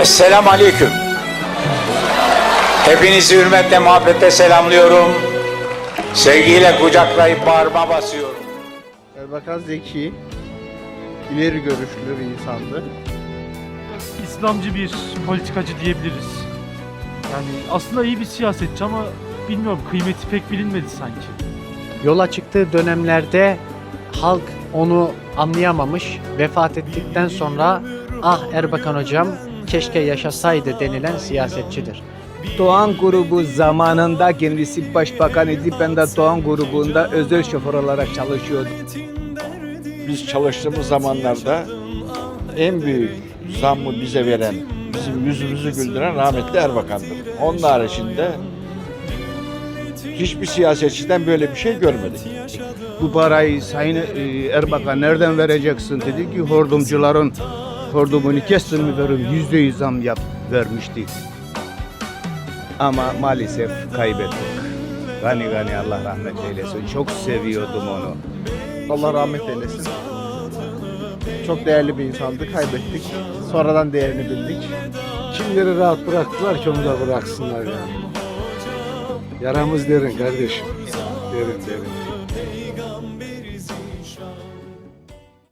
Esselamu Aleyküm. Hepinizi hürmetle, muhabbetle selamlıyorum. Sevgiyle kucaklayıp bağrıma basıyorum. Erbakan zeki, ileri görüşlü bir insandı. İslamcı bir politikacı diyebiliriz. Yani aslında iyi bir siyasetçi ama bilmiyorum kıymeti pek bilinmedi sanki. Yola çıktığı dönemlerde halk onu anlayamamış. Vefat ettikten sonra ah Erbakan hocam keşke yaşasaydı denilen siyasetçidir. Doğan grubu zamanında kendisi başbakan idi. Ben de Doğan grubunda özel şoför olarak çalışıyordum. biz çalıştığımız zamanlarda en büyük zammı bize veren, bizim yüzümüzü güldüren rahmetli Erbakan'dır. Onun haricinde hiçbir siyasetçiden böyle bir şey görmedik. Bu parayı Sayın e, Erbakan nereden vereceksin dedi ki hordumcuların hordumunu kestin mi verim yüzde yüz zam yap vermişti. Ama maalesef kaybettik. Gani gani Allah rahmet eylesin. Çok seviyordum onu. Allah rahmet eylesin. Çok değerli bir insandı, kaybettik. Sonradan değerini bildik. Kimleri rahat bıraktılar ki onu da bıraksınlar yani. Yaramız derin kardeşim. Derin derin.